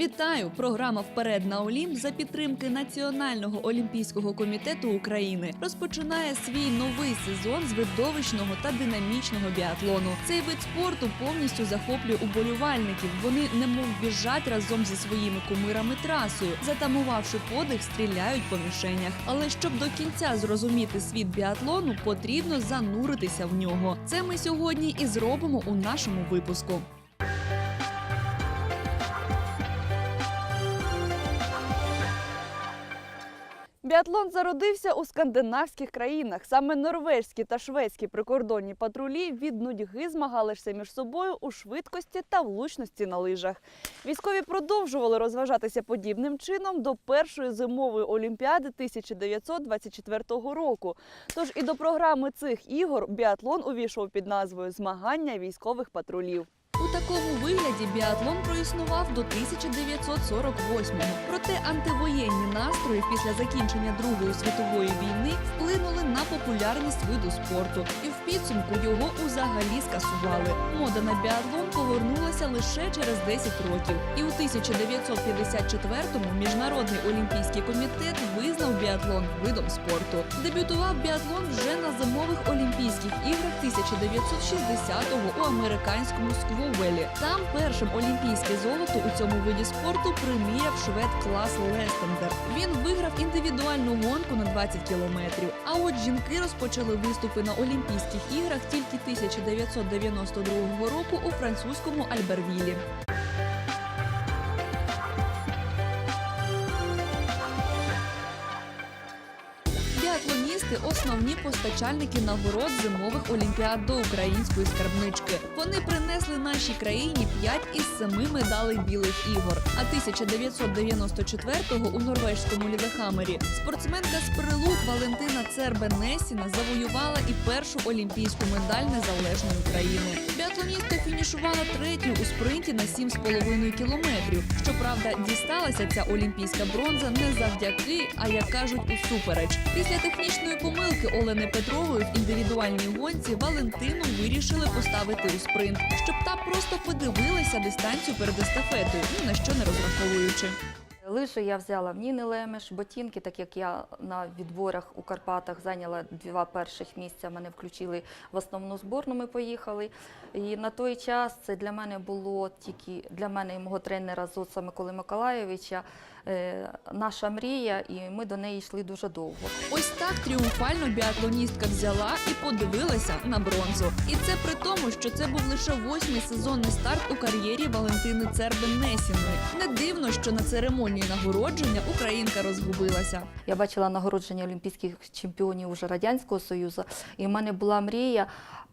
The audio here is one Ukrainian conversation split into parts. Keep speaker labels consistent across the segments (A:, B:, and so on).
A: Вітаю! Програма Вперед на Олімп за підтримки Національного олімпійського комітету України розпочинає свій новий сезон з видовищного та динамічного біатлону. Цей вид спорту повністю захоплює уболівальників. Вони немов біжать разом зі своїми кумирами трасою, затамувавши подих, стріляють по мішенях. Але щоб до кінця зрозуміти світ біатлону, потрібно зануритися в нього. Це ми сьогодні і зробимо у нашому випуску. Біатлон зародився у скандинавських країнах. Саме норвезькі та шведські прикордонні патрулі від нудьги змагалися між собою у швидкості та влучності на лижах. Військові продовжували розважатися подібним чином до першої зимової олімпіади 1924 року. Тож і до програми цих ігор біатлон увійшов під назвою Змагання військових патрулів. У такому вигляді біатлон проіснував до 1948-го. Проте антивоєнні настрої після закінчення Другої світової війни вплинули на популярність виду спорту, і в підсумку його узагалі скасували. Мода на біатлон повернулася лише через 10 років. І у 1954-му Міжнародний олімпійський комітет визнав біатлон видом спорту. Дебютував біатлон вже на зимових олімпійських іграх 1960-го у американському Сквовелі. Там першим олімпійське золото у цьому виді спорту приміряв швед Клас Лестендер. Він виграв індивідуальну гонку на 20 кілометрів. А от жінки розпочали виступи на Олімпійських іграх тільки 1992 року у французькому Альбервілі. Біатлоністи основні постачальники нагород зимових олімпіад до української скарбнички. Вони принесли нашій країні 5 із 7 медалей білих ігор. А 1994-го у норвежському лідахамері спортсменка з Прилук Валентина Цербе-Несіна завоювала і першу олімпійську медаль незалежної України. Біатлоністка фінішувала третю у спринті на 7,5 кілометрів. Щоправда, дісталася ця олімпійська бронза не завдяки, а як кажуть, усупереч. Після технічної помилки Олени Петрової в індивідуальній гонці Валентину вирішили поставити у спринт, щоб та просто подивилася дистанцію перед естафетою, ні на що не розраховуючи.
B: Лижі я взяла в Ніни Лемеш, ботинки, так як я на відборах у Карпатах зайняла два перших місця, мене включили в основну зборну, ми поїхали. І на той час це для мене було тільки для мене і мого тренера Зоса Миколи Миколайовича е, наша мрія, і ми до неї йшли дуже довго.
A: Ось так тріумфально біатлоністка взяла і подивилася на бронзу. І це при тому, що це був лише восьмий сезонний старт у кар'єрі Валентини Цербен-Несіної. Не дивно, що на церемонії нагородження українка розгубилася.
B: Я бачила нагородження олімпійських чемпіонів уже Радянського Союзу, і в мене була мрія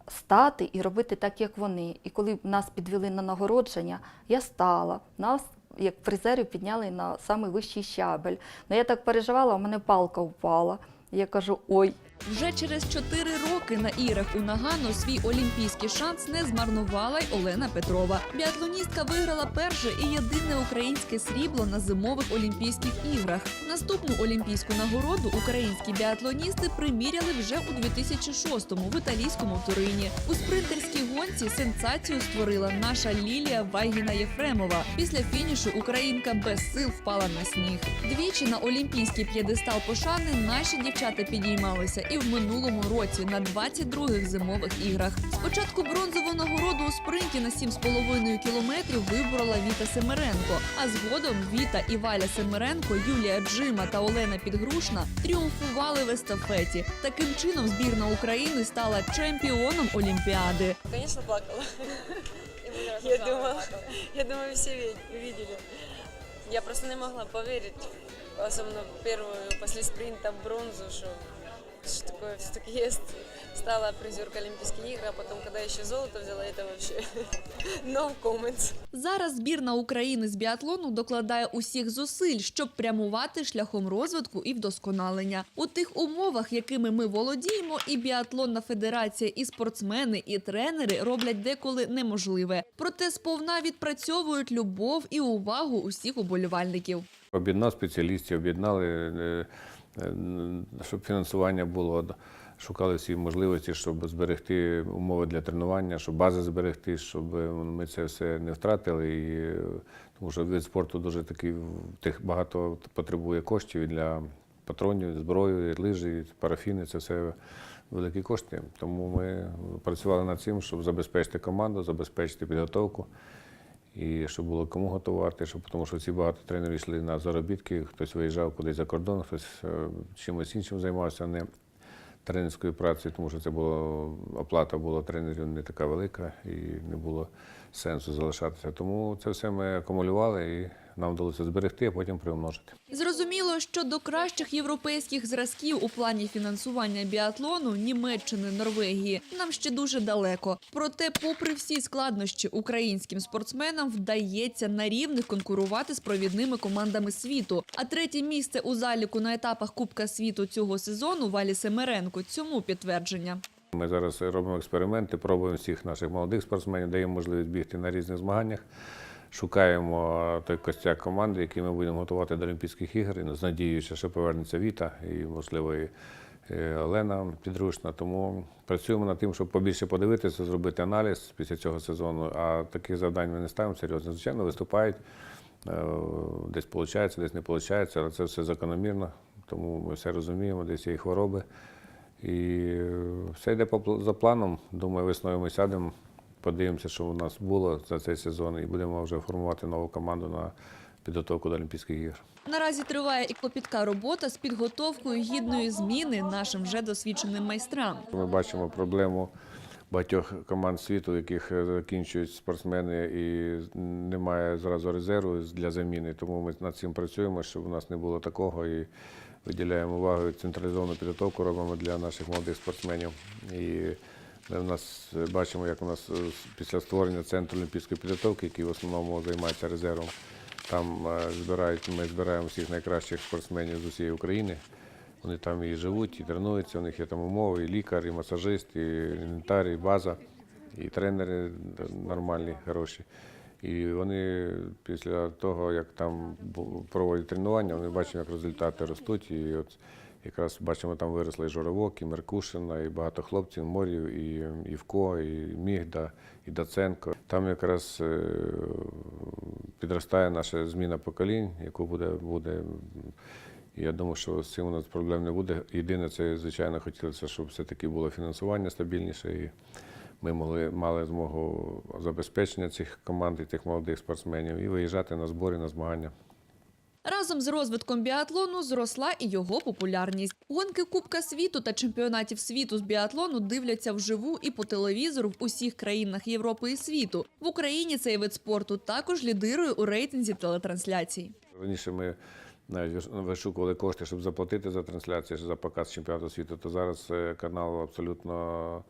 B: стати і робити так, як вони. І коли нас підвели на нагородження, я стала. Нас як призерів підняли на самий вищий щабель. Ну я так переживала, у мене палка впала. Я кажу, ой,
A: Вже через 4 роки на іграх у Нагано свій олімпійський шанс не змарнувала й Олена Петрова. Біатлоністка виграла перше і єдине українське срібло на зимових Олімпійських іграх. Наступну олімпійську нагороду українські біатлоністи приміряли вже у 2006-му в італійському Турині. У спринтерській гонці сенсацію створила наша Лілія Вайгіна Єфремова. Після фінішу українка без сил впала на сніг. Двічі на олімпійський п'єдестал пошани наші дівчата підіймалися і в минулому році на 22-х зимових іграх. Спочатку бронзову нагороду у спринті на 7,5 кілометрів виборола Віта Семеренко. А згодом Віта і Валя Семеренко, Юлія Джима та Олена Підгрушна тріумфували в естафеті. Таким чином збірна України стала чемпіоном Олімпіади.
C: Конечно, плакала. Я думала, я думаю, все ви- видели. Я просто не могла поверить, особенно первую после спринта бронзу, что, что такое все-таки есть. Стала призеркой Олимпийских игр, а потом, когда еще золото взяла, это вообще no comments.
A: Зараз збірна України з біатлону докладає усіх зусиль, щоб прямувати шляхом розвитку і вдосконалення. У тих умовах, якими ми володіємо, і біатлонна федерація, і спортсмени, і тренери роблять деколи неможливе. Проте сповна відпрацьовують любов і увагу усіх уболівальників.
D: Об'єднав спеціалістів, об'єднали, е, щоб фінансування було шукали всі можливості, щоб зберегти умови для тренування, щоб бази зберегти, щоб ми це все не втратили. І, е, тому що вид спорту дуже такий багато потребує коштів для патронів, зброї, лижі, парафіни це все великі кошти. Тому ми працювали над цим, щоб забезпечити команду, забезпечити підготовку. І щоб було кому готувати, щоб тому що ці багато тренерів йшли на заробітки, хтось виїжджав кудись за кордон, хтось е, чимось іншим займався, не тренерською працею, тому що це було оплата була тренерів не така велика і не було сенсу залишатися. Тому це все ми акумулювали і нам вдалося зберегти, а потім приумножити.
A: Зрозуміло, що до кращих європейських зразків у плані фінансування біатлону Німеччини, Норвегії нам ще дуже далеко. Проте, попри всі складнощі, українським спортсменам вдається на рівних конкурувати з провідними командами світу. А третє місце у заліку на етапах Кубка світу цього сезону Валі Семеренко цьому підтвердження.
D: Ми зараз робимо експерименти, пробуємо всіх наших молодих спортсменів, даємо можливість бігти на різних змаганнях. Шукаємо той костяк команди, який ми будемо готувати до Олімпійських ігор. І з надією, що повернеться Віта і, можливо, і е, Олена підручна. Тому працюємо над тим, щоб побільше подивитися, зробити аналіз після цього сезону. А таких завдань ми не ставимо серйозно. Звичайно, виступають. е, Десь виходить, десь не виходить, але це все закономірно. Тому ми все розуміємо, десь є хвороби. І е, все йде за планом. Думаю, весною ми сядемо, подивимося, що у нас було за цей сезон, і будемо вже формувати нову команду на підготовку до Олімпійських ігор.
A: Наразі триває і клопітка робота з підготовкою гідної зміни нашим вже досвідченим майстрам.
D: Ми бачимо проблему багатьох команд світу, яких е, закінчують спортсмени і немає зразу резерву для заміни. Тому ми над цим працюємо, щоб у нас не було такого і виділяємо увагу і централізовану підготовку робимо для наших молодих спортсменів. І ми в нас е, бачимо, як у нас е, після створення центру олімпійської підготовки, який в основному займається резервом. Там е, збирають, ми збираємо всіх найкращих спортсменів з усієї України. Вони там і живуть, і тренуються, у них є там умови, і лікар, і масажист, і інвентар, і база, і тренери нормальні, хороші. І вони після того, як там проводять тренування, вони бачать, як результати ростуть. І от якраз бачимо, там виросли і Журавок, і Меркушина, і багато хлопців, Морів, і Івко, і Мігда, і Даценко. Там якраз е, підростає наша зміна поколінь, яку буде, буде я думаю, що з цим у нас проблем не буде. Єдине, це, звичайно, хотілося, щоб все-таки було фінансування стабільніше, і ми могли, мали змогу забезпечення цих команд і тих молодих спортсменів і виїжджати на збори, на змагання.
A: Разом з розвитком біатлону зросла і його популярність. Гонки Кубка світу та чемпіонатів світу з біатлону дивляться вживу і по телевізору в усіх країнах Європи і світу. В Україні цей вид спорту також лідирує у рейтинзі телетрансляцій.
D: Раніше ми навіть вишукували кошти, щоб заплатити за трансляцію, за показ чемпіонату світу, то зараз е, канал абсолютно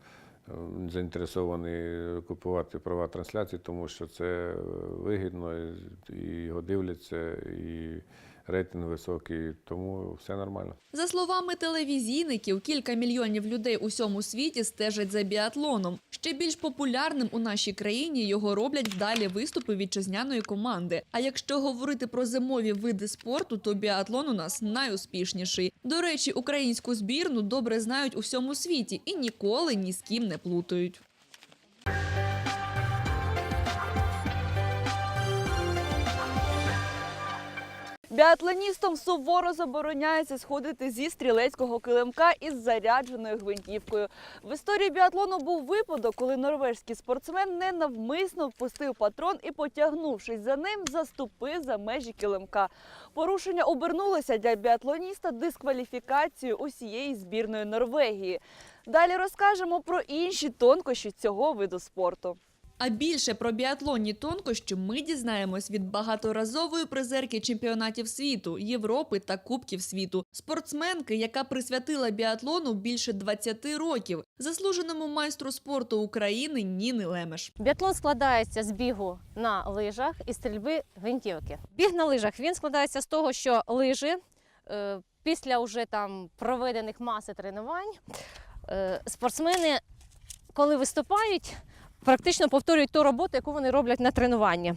D: е, заінтересований купувати права трансляції, тому що це е, вигідно, і його дивляться, і рейтинг високий, тому все нормально.
A: За словами телевізійників, кілька мільйонів людей у всьому світі стежать за біатлоном. Ще більш популярним у нашій країні його роблять вдалі виступи вітчизняної команди. А якщо говорити про зимові види спорту, то біатлон у нас найуспішніший. До речі, українську збірну добре знають у всьому світі і ніколи ні з ким не плутають. Біатлоністам суворо забороняється сходити зі стрілецького килимка із зарядженою гвинтівкою. В історії біатлону був випадок, коли норвежський спортсмен ненавмисно впустив патрон і, потягнувшись за ним, заступив за межі килимка. Порушення обернулося для біатлоніста дискваліфікацією усієї збірної Норвегії. Далі розкажемо про інші тонкощі цього виду спорту. А більше про біатлонні тонкощі ми дізнаємось від багаторазової призерки чемпіонатів світу, Європи та Кубків світу, спортсменки, яка присвятила біатлону більше 20 років, заслуженому майстру спорту України Ніни Лемеш.
E: Біатлон складається з бігу на лижах і стрільби гвинтівки. Біг на лижах він складається з того, що лижі е, після вже там проведених маси тренувань е, спортсмени, коли виступають, практично повторюють ту роботу, яку вони роблять на тренуванні.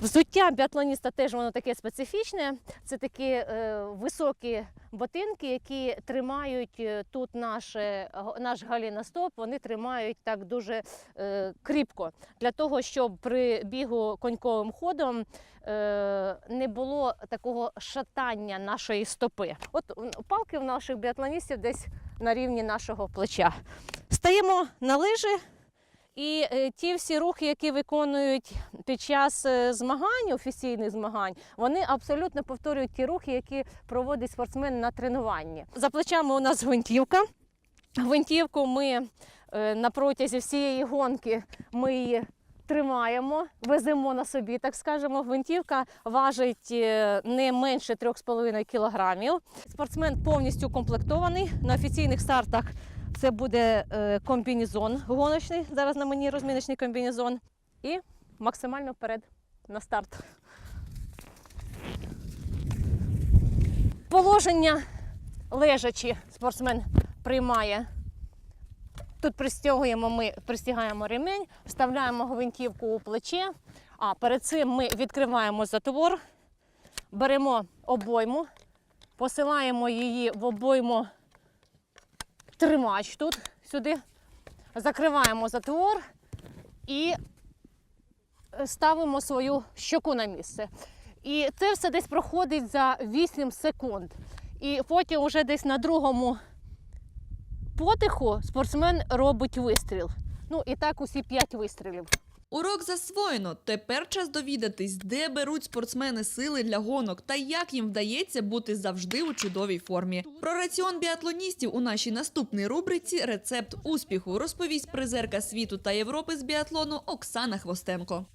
E: Взуття біатлоніста теж воно таке специфічне. Це такі е, високі ботинки, які тримають е, тут наше, наш галіностоп, вони тримають так дуже е, кріпко для того, щоб при бігу коньковим ходом е, не було такого шатання нашої стопи. От палки в наших біатлоністів десь на рівні нашого плеча. Стаємо на лижі. І е, ті всі рухи, які виконують під час е, змагань, офіційних змагань, вони абсолютно повторюють ті рухи, які проводить спортсмен на тренуванні. За плечами у нас гвинтівка. Гвинтівку ми е, на протязі всієї гонки ми її тримаємо, веземо на собі, так скажемо. Гвинтівка важить не менше 3,5 кілограмів. Спортсмен повністю комплектований на офіційних стартах. Це буде е, комбінезон гоночний. Зараз на мені розміночний комбінезон. І максимально вперед на старт. Положення лежачі спортсмен приймає. Тут пристягуємо ми, пристягаємо ремень, вставляємо гвинтівку у плече. А перед цим ми відкриваємо затвор, беремо обойму, посилаємо її в обойму тримач тут сюди. Закриваємо затвор і ставимо свою щоку на місце. І це все десь проходить за 8 секунд. І потім вже десь на другому потиху спортсмен робить вистріл. Ну і так усі 5 вистрілів.
A: Урок засвоєно. Тепер час довідатись, де беруть спортсмени сили для гонок та як їм вдається бути завжди у чудовій формі. Про раціон біатлоністів у нашій наступній рубриці Рецепт успіху розповість призерка світу та Європи з біатлону Оксана Хвостенко.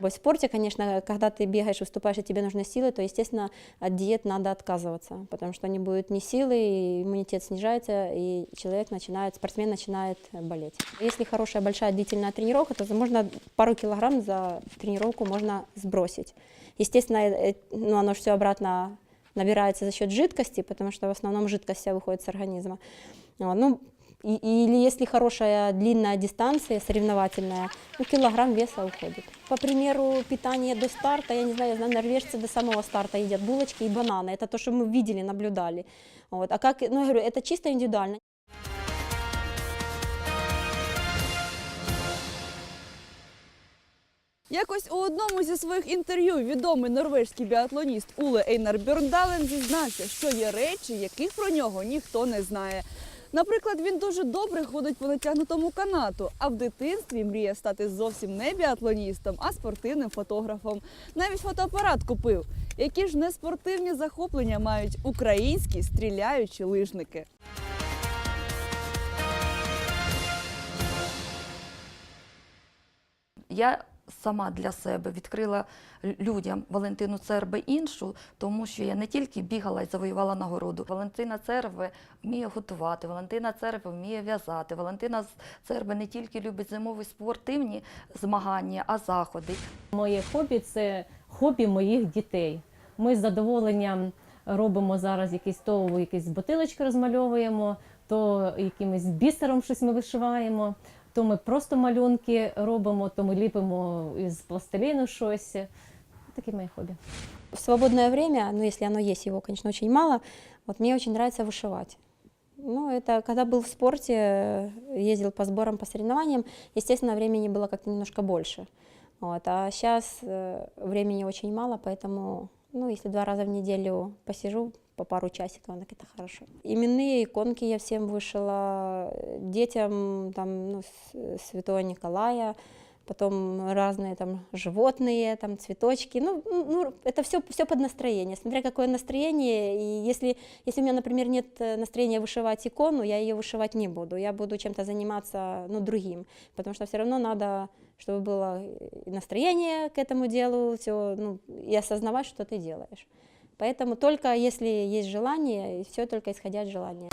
F: В спорте, конечно, когда ты бегаешь, выступаешь, и тебе нужны силы, то, естественно, от диет надо отказываться, потому что не будет ни силы, и иммунитет снижается, и человек начинает, спортсмен начинает болеть. Если хорошая, большая, длительная тренировка, то можно пару килограмм за тренировку можно сбросить. Естественно, э, э, ну, оно все обратно набирается за счет жидкости, потому что в основном жидкость вся выходит с организма. Вот, Ну, и- или если хорошая длинная дистанция, соревновательная, ну, килограмм веса уходит. По примеру, питание до старта, я не знаю, я знаю, норвежцы до самого старта едят булочки и бананы. Это то, что мы видели, наблюдали. Вот. А как, ну, я говорю, это чисто индивидуально.
G: Якось у одному зі своїх інтерв'ю відомий норвезький біатлоніст Уле Ейнар Бьорндален зізнався, що є речі, яких про нього ніхто не знає. Наприклад, він дуже добре ходить по натягнутому канату, а в дитинстві мріє стати зовсім не біатлоністом, а спортивним фотографом. Навіть фотоапарат купив. Які ж неспортивні захоплення мають українські стріляючі лижники?
B: Я сама для себе відкрила людям Валентину Цербе іншу, тому що я не тільки бігала і завоювала нагороду. Валентина Цербе вміє готувати, Валентина Цербе вміє в'язати. Валентина Цербе не тільки любить зимові спортивні змагання, а заходи.
E: Моє хобі це хобі моїх дітей. Ми з задоволенням робимо зараз якісь то якісь бутилочки розмальовуємо, то якимось бісером щось ми вишиваємо, то ми просто малюнки робимо, то ми ліпимо із пластиліну щось. Таке моє хобі.
F: В свободное время, ну, если оно есть, его, конечно, очень мало, вот мне очень нравится вышивать. Ну, это когда был в спорте, э, ездил по сборам, по соревнованиям, естественно, времени было как-то немножко больше. Вот. А сейчас времени очень мало, поэтому, ну, если два раза в неделю посижу по пару часиков, так это хорошо. Именные иконки я всем вышила, э, детям, там, ну, с- Святого Николая, потом разные там животные, там цветочки. Ну, ну это все, все под настроение. Смотря какое настроение. И если, если у меня, например, нет э, настроения вышивать икону, я ее вышивать не буду. Я буду чем-то заниматься ну, другим. Потому что все равно надо, чтобы было и настроение к этому делу, все, ну, и осознавать, что ты делаешь. Поэтому только если есть желание, и все только исходя от желания.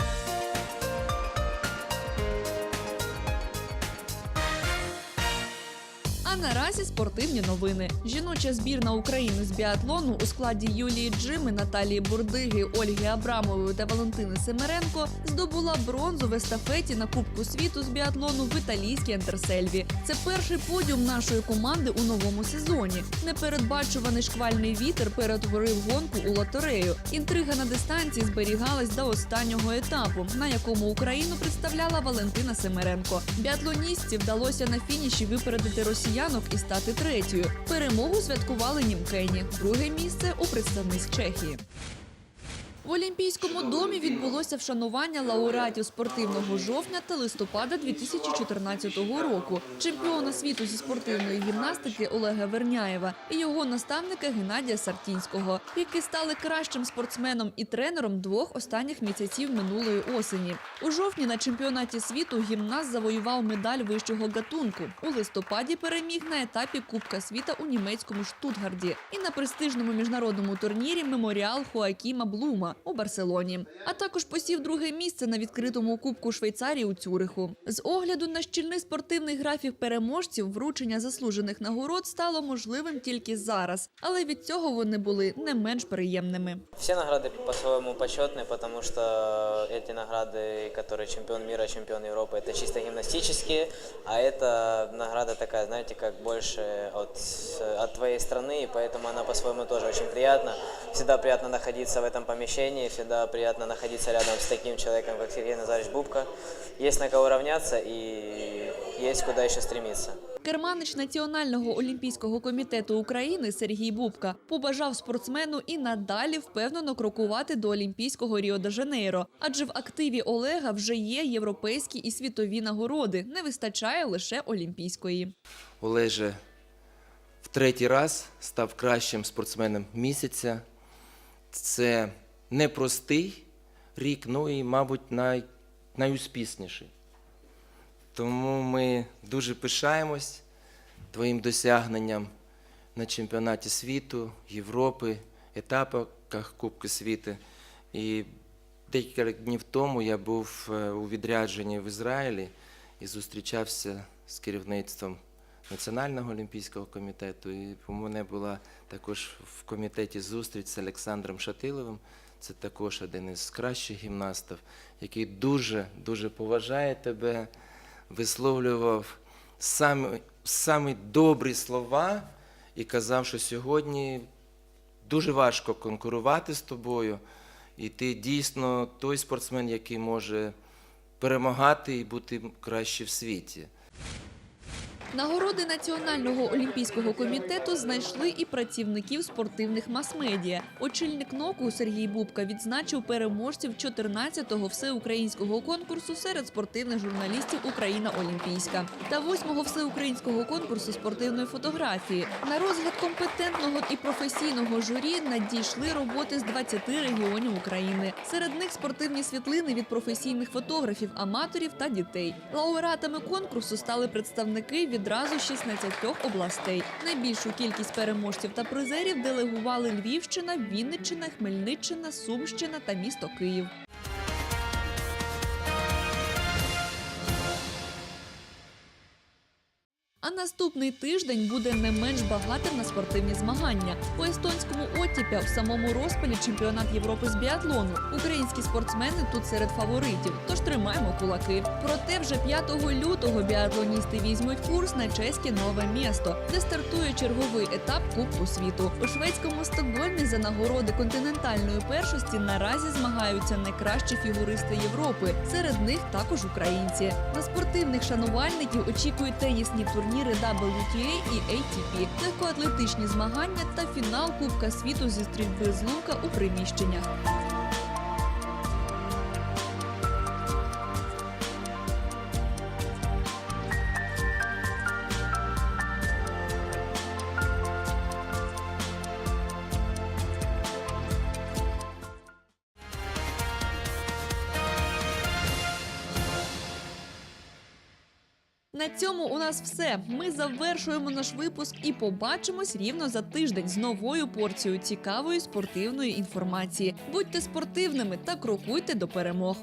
A: Наразі спортивні новини. Жіноча збірна України з біатлону у складі Юлії Джими, Наталії Бурдиги, Ольги Абрамової та Валентини Семеренко здобула бронзу в естафеті на Кубку світу з біатлону в італійській Антерсельві. Це перший подіум нашої команди у новому сезоні. Непередбачуваний шквальний вітер перетворив гонку у лотерею. Інтрига на дистанції зберігалась до останнього етапу, на якому Україну представляла Валентина Семеренко. Біатлоністці вдалося на фініші випередити росіянок і стати третьою. Перемогу святкували німкені. Друге місце у представниць Чехії. В Олімпійському домі відбулося вшанування лауреатів спортивного жовтня та листопада 2014 року, чемпіона світу зі спортивної гімнастики Олега Верняєва і його наставника Геннадія Сартінського, які стали кращим спортсменом і тренером двох останніх місяців минулої осені. У жовтні на чемпіонаті світу гімнаст завоював медаль вищого гатунку. У листопаді переміг на етапі Кубка світа у німецькому Штутгарді і на престижному міжнародному турнірі Меморіал Хоакіма Блума у Барселоні. А також посів друге місце на відкритому Кубку Швейцарії у Цюриху. З огляду на щільний спортивний графік переможців вручення заслужених нагород стало можливим тільки зараз, але від цього вони були не менш приємними.
H: Все награды по-своему почетные, потому что эти награды, которые чемпион мира, чемпион Европы, это чисто гимнастические, а эта награда такая, знаете, как больше от, от твоей страны, и поэтому она по-своему тоже очень приятна. Всегда приятно находиться в этом помещении, всегда приятно находиться рядом с таким человеком, как Сергей Назарович Бубка. Есть на кого равняться и есть куда еще стремиться.
A: Керманич Національного олімпійського комітету України Сергій Бубка побажав спортсмену і надалі впевнено крокувати до Олімпійського Ріо-де-Жанейро, адже в активі Олега вже є європейські і світові нагороди. Не вистачає лише олімпійської.
I: Олеже в третій раз став кращим спортсменом місяця. Це непростий рік, ну і, мабуть, най, найуспішніший. Тому ми дуже пишаємось твоїм досягненням на чемпіонаті світу, Європи, етапах Кубку світу. І декілька днів тому я був е, у відрядженні в Ізраїлі і зустрічався з керівництвом Національного олімпійського комітету. І у мене була також в комітеті зустріч з Олександром Шатиловим. Це також один із кращих гімнастів, який дуже дуже поважає тебе, висловлював самі, самі добрі слова і казав, що сьогодні дуже важко конкурувати з тобою, і ти дійсно той спортсмен, який може перемагати і бути краще в світі.
A: Нагороди Національного олімпійського комітету знайшли і працівників спортивних мас-медіа. Очільник НОКу Сергій Бубка відзначив переможців 14-го всеукраїнського конкурсу серед спортивних журналістів Україна Олімпійська та 8-го всеукраїнського конкурсу спортивної фотографії. На розгляд компетентного і професійного журі надійшли роботи з 20 регіонів України. Серед них спортивні світлини від професійних фотографів, аматорів та дітей. Лауреатами конкурсу стали представники відразу 16 областей. Найбільшу кількість переможців та призерів делегували Львівщина, Вінниччина, Хмельниччина, Сумщина та місто Київ. А наступний тиждень буде не менш багатим на спортивні змагання. У естонському Оттіпя в самому розпалі чемпіонат Європи з біатлону. Українські спортсмени тут серед фаворитів, тож тримаємо кулаки. Проте вже 5 лютого біатлоністи візьмуть курс на чеське нове місто, де стартує черговий етап Кубку світу. У шведському Стокгольмі за нагороди континентальної першості наразі змагаються найкращі фігуристи Європи. Серед них також українці. На спортивних шанувальників очікують тенісні турніри WTA і ATP, легкоатлетичні змагання та фінал Кубка світу зі стрільби з лука у приміщеннях. На цьому у нас все. Ми завершуємо наш випуск і побачимось рівно за тиждень з новою порцією цікавої спортивної інформації. Будьте спортивними та крокуйте до перемог.